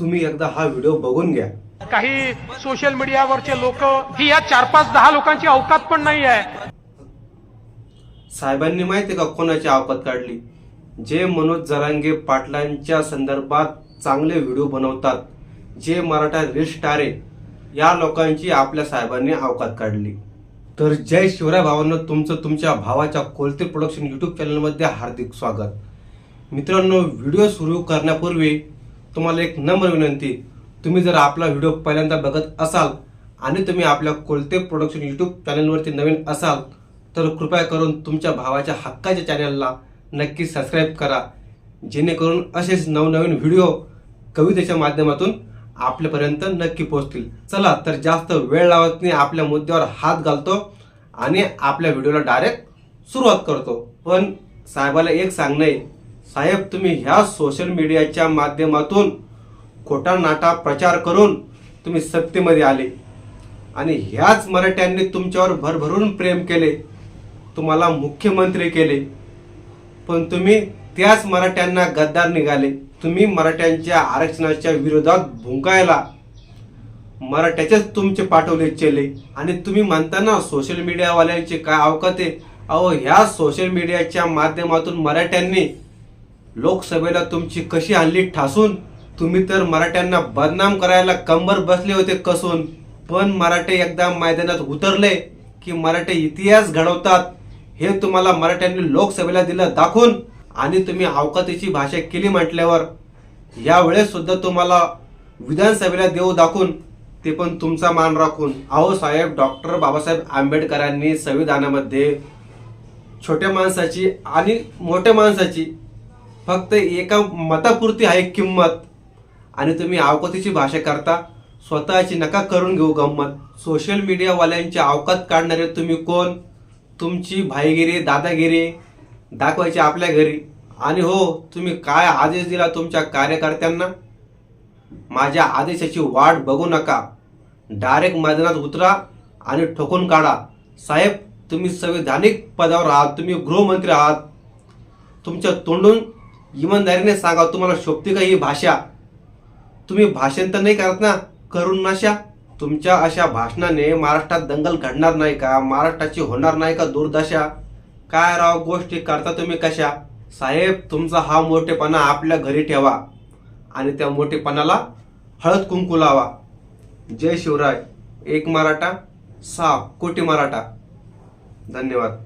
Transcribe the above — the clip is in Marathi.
तुम्ही एकदा हा व्हिडिओ बघून घ्या. काही सोशल मीडियावरचे लोक ही या चार पाच दहा लोकांची अवकात पण नाही आहे. साहेबांनी माहिती का कोणाची आवकात काढली? जे मनोज जरांगे पाटलांच्या संदर्भात चांगले व्हिडिओ बनवतात जे मराठा रील स्टार या लोकांची आपल्या साहेबांनी अवकात काढली. तर जय शिवराय भावांनो तुमचं तुमच्या भावाच्या कोलते प्रोडक्शन युट्यूब चॅनलमध्ये हार्दिक स्वागत. मित्रांनो व्हिडिओ सुरू करण्यापूर्वी तुम्हाला एक नम्र विनंती. तुम्ही जर आपला व्हिडिओ पहिल्यांदा बघत असाल आणि तुम्ही आपल्या कोलते प्रोडक्शन यूट्यूब चॅनलवरती नवीन असाल तर कृपया करून तुमच्या भावाच्या हक्काच्या चॅनलला नक्की सबस्क्राईब करा. जेणेकरून असेच नवनवीन व्हिडिओ कवितेच्या माध्यमातून आपल्यापर्यंत नक्की पोहोचतील. चला तर जास्त वेळ लावत नाही आपल्या मुद्द्यावर हात घालतो आणि आपल्या व्हिडिओला डायरेक्ट सुरुवात करतो. पण साहेबाला एक सांगणं आहे. साहेब तुम्ही ह्या सोशल मीडियाच्या माध्यमातून खोटा नाटा प्रचार करून तुम्ही सत्तेमध्ये आले. आणि ह्याच मराठ्यांनी तुमच्यावर भरभरून प्रेम केले. तुम्हाला मुख्यमंत्री केले. पण तुम्ही त्याच मराठ्यांना गद्दार निघाले. तुम्ही मराठ्यांच्या आरक्षणाच्या विरोधात भुंकायला मराठ्याचेच तुमचे पाठवले चेले. आणि तुम्ही म्हणताना सोशल मीडियावाल्यांची काय अवकात आहे? अहो ह्या सोशल मीडियाच्या माध्यमातून मराठ्यांनी लोकसभेला तुमची कशी आणली ठासून? तुम्ही तर मराठ्यांना बदनाम करायला कंबर बसले होते कसून. पण मराठे एकदा मैदानात उतरले की मराठे इतिहास घडवतात. हे तुम्हाला मराठ्यांनी लोकसभेला दिलं दाखवून आणि तुम्ही अवकातीची भाषा केली म्हटल्यावर. यावेळेस सुद्धा तुम्हाला विधानसभेला देऊ दाखवून ते पण तुमचा मान राखून. अहो साहेब डॉक्टर बाबासाहेब आंबेडकरांनी संविधानामध्ये छोट्या माणसाची आणि मोठ्या माणसाची फक्त एका मतापुरती आहे किंमत. आणि तुम्ही अवकातीची भाषा करता स्वतःची नका करून घेऊ गंमत. सोशल मीडियावाल्यांची अवकात काढणारे तुम्ही कोण? तुमची भाईगिरी दादागिरी दाखवायची आपल्या घरी. आणि हो तुम्ही काय आदेश दिला तुमच्या कार्यकर्त्यांना? माझ्या आदेशाची वाट बघू नका. डायरेक्ट मैदानात उतरा आणि ठोकून काढा. साहेब तुम्ही संविधानिक पदावर आहात तुम्ही गृहमंत्री आहात. तुमच्या तोंडून इमानदारीने सांगा तुम्हाला शोभते का ही भाषा? तुम्ही भाषण तर नाही करत ना करून नशा? तुमच्या अशा भाषणाने महाराष्ट्रात दंगल घडणार नाही का? महाराष्ट्राची होणार नाही का दुर्दशा? काय राव गोष्टी करता तुम्ही कशा? साहेब तुमचा हा मोठेपणा आपल्या घरी ठेवा आणि त्या मोठेपणाला हळद कुंकू लावा. जय शिवराय. एक मराठा सहा कोटी मराठा. धन्यवाद.